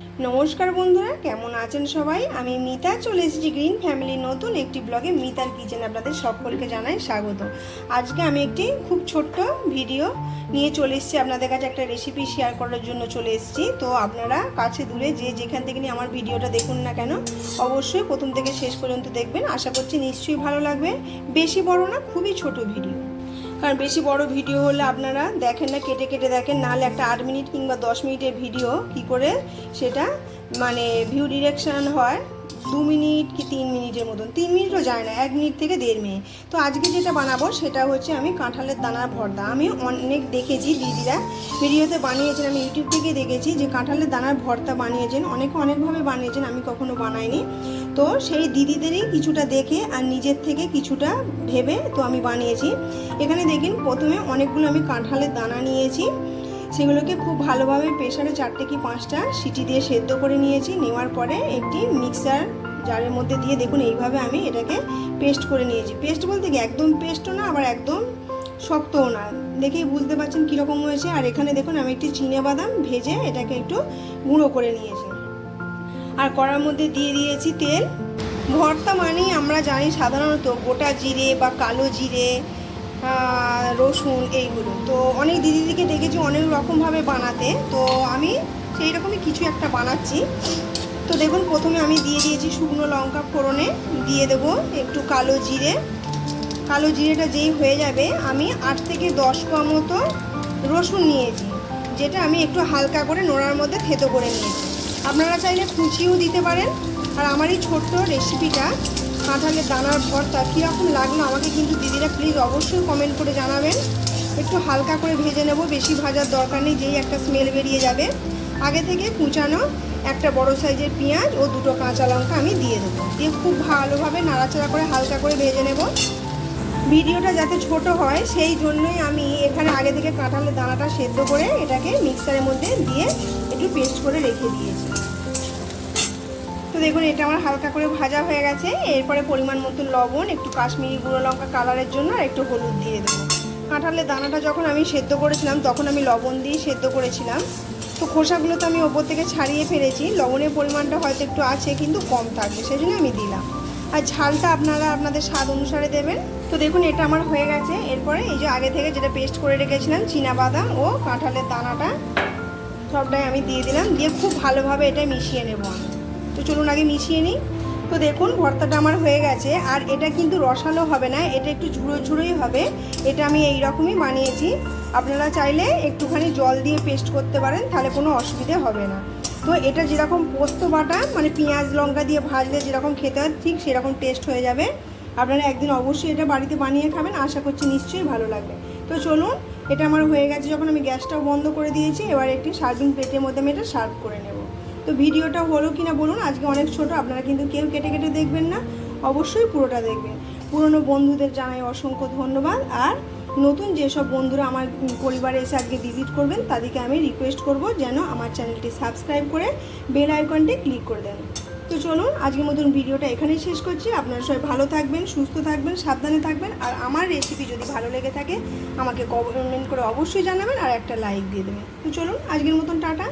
নমস্কার বন্ধুরা, কেমন আছেন সবাই? আমি মিতা, চলে এসেছি গ্রিন ফ্যামিলির নতুন একটি ব্লগে। মিতার কিচেন আপনাদের সকলকে জানাই স্বাগত। আজকে আমি একটি খুব ছোট্ট ভিডিও নিয়ে চলে এসেছি। আপনাদের কাছে একটা রেসিপি শেয়ার করার জন্য চলে এসেছি। তো আপনারা কাছে দূরে যে যেখান থেকে নিয়ে আমার ভিডিওটা দেখুন না কেন, অবশ্যই প্রথম থেকে শেষ পর্যন্ত দেখবেন। আশা করছি নিশ্চয়ই ভালো লাগবে। বেশি বড় না, খুবই ছোট ভিডিও। কারণ বেশি বড় ভিডিও হলে আপনারা দেখেন না, কেটে কেটে দেখেন। নাহলে একটা আট মিনিট কিংবা দশ মিনিটের ভিডিও কি করে সেটা মানে ভিউ ডিরেকশন হয় দু মিনিট কি তিন মিনিটের মতন। তিন মিনিটও যায় না, এক মিনিট থেকে দেড় মিনিট। তো আজকে যেটা বানাবো সেটা হচ্ছে আমি কাঁঠালের দানার ভর্তা। আমি অনেক দেখেছি দিদিরা ভিডিওতে বানিয়েছেন, আমি ইউটিউব থেকে দেখেছি যে কাঁঠালের দানার ভর্তা বানিয়েছেন, অনেকে অনেকভাবে বানিয়েছেন, আমি কখনো বানাইনি। তো সেই দিদিদেরই কিছুটা দেখে আর নিজের থেকে কিছুটা ভেবে তো আমি বানিয়েছি। এখানে দেখেন, প্রথমে অনেকগুলো আমি কাঁঠালের দানা নিয়েছি। সেগুলোকে খুব ভালোভাবে প্রেশারে চারটে কি পাঁচটা সিটি দিয়ে সেদ্ধ করে নিয়েছি। নেওয়ার পরে একটি মিক্সার জারের মধ্যে দিয়ে দেখুন, এইভাবে আমি এটাকে পেস্ট করে নিয়েছি। পেস্ট বলতে কি, একদম পেস্টও না, আবার একদম শক্তও না। দেখেই বুঝতে পারছেন কীরকম হয়েছে। আর এখানে দেখুন, আমি একটি চিনে বাদাম ভেজে এটাকে একটু গুঁড়ো করে নিয়েছি। আর কড়ার মধ্যে দিয়ে দিয়েছি তেল। ভর্তা মানেই আমরা জানি সাধারণত গোটা জিরে বা কালো জিরে রসুন এইগুলো। তো অনেক দিদিদিকে দেখেছি অনেক রকমভাবে বানাতে। তো আমি সেই রকমই কিছু একটা বানাচ্ছি। তো দেখুন, প্রথমে আমি দিয়ে দিয়েছি শুকনো লঙ্কা ফোড়নে। দিয়ে দেবো একটু কালো জিরে। কালো জিরেটা যেই হয়ে যাবে, আমি আট থেকে দশ কোয়া মতো রসুন নিয়েছি, যেটা আমি একটু হালকা করে নোড়ার মধ্যে থেতো করে নিয়েছি। আপনারা চাইলে কুচিও দিতে পারেন। আর আমার এই ছোট্ট রেসিপিটা কাঁঠালের দানার ভর্তা কীরকম লাগল আমাকে কিন্তু দিদিরা প্লিজ অবশ্যই কমেন্ট করে জানাবেন। একটু হালকা করে ভেজে নেব, বেশি ভাজার দরকার নেই, যেই একটা স্মেল বেরিয়ে যাবে। আগে থেকে কুচানো একটা বড় সাইজের পেঁয়াজ ও দুটো কাঁচা লঙ্কা আমি দিয়ে দেবো। দিয়ে খুব ভালোভাবে নাড়াচাড়া করে হালকা করে ভেজে নেব। ভিডিওটা যাতে ছোট হয়, সেই জন্যই আমি এখানে আগে থেকে কাঁঠালের দানাটা সেদ্ধ করে এটাকে মিক্সারের মধ্যে দিয়ে একটু পেস্ট করে রেখে দিয়েছি। তো দেখুন, এটা আমার হালকা করে ভাজা হয়ে গেছে। এরপরে পরিমাণ মতো লবণ, একটু কাশ্মীরি গুঁড়ো লঙ্কা কালারের জন্য আর একটু হলুদ দিয়ে দেবো। কাঁঠালের দানাটা যখন আমি সেদ্ধ করেছিলাম, তখন আমি লবণ দিয়ে সেদ্ধ করেছিলাম। তো খোসাগুলো তো আমি ওপর থেকে ছাড়িয়ে ফেলেছি। লবণের পরিমাণটা হয়তো একটু আছে, কিন্তু কম থাকবে সেই জন্য আমি দিলাম। আর ঝালটা আপনারা আপনাদের স্বাদ অনুসারে দেবেন। তো দেখুন, এটা আমার হয়ে গেছে। এরপরে এই যে আগে থেকে যেটা পেস্ট করে রেখেছিলাম চীনা বাদাম ও কাঁঠালের দানাটা সবটাই আমি দিয়ে দিলাম। দিয়ে খুব ভালোভাবে এটা মিশিয়ে নেব তো চলুন আগে মিশিয়ে নিই। তো দেখুন, ভর্তাটা আমার হয়ে গেছে। আর এটা কিন্তু রসালো হবে না, এটা একটু ঝুড়ো ঝুড়োই হবে। এটা আমি এই রকমই বানিয়েছি। আপনারা চাইলে একটুখানি জল দিয়ে পেস্ট করতে পারেন, তাহলে কোনো অসুবিধে হবে না। তো এটা যেরকম পোস্ত বাটা মানে পেঁয়াজ, লঙ্কা দিয়ে ভাজলে যেরকম খেতে হয়, ঠিক সেরকম টেস্ট হয়ে যাবে। আপনারা একদিন অবশ্যই এটা বাড়িতে বানিয়ে খাবেন, আশা করছি নিশ্চয়ই ভালো লাগবে। তো চলুন, এটা আমার হয়ে গেছে যখন আমি গ্যাসটাও বন্ধ করে দিয়েছি, এবার একটি সার্ভিং প্লেটের মধ্যে আমি এটা সার্ভ করে নেব। তো ভিডিওটা হলো কিনা বলুন, আজকে অনেক ছোট, আপনারা কিন্তু কেউ কেটে কেটে দেখবেন না, অবশ্যই পুরোটা দেখবেন। পুরনো বন্ধুদের জানাই অসংখ্য ধন্যবাদ, আর নতুন যেসব বন্ধুরা আমার পরিবারে এসে আজকে ভিজিট করবেন, তাদেরকে আমি রিকোয়েস্ট করব যেন আমার চ্যানেলটি সাবস্ক্রাইব করে বেল আইকনটি ক্লিক করে দেন। তো চলুন, আজকের মতন ভিডিওটা এখানেই শেষ করছি। আপনারা সবাই ভালো থাকবেন, সুস্থ থাকবেন, সাবধানে থাকবেন। আর আমার রেসিপি যদি ভালো লেগে থাকে, আমাকে কমেন্ট করে অবশ্যই জানাবেন আর একটা লাইক দিয়ে দেবেন। তো চলুন, আজকের মতন টাটা।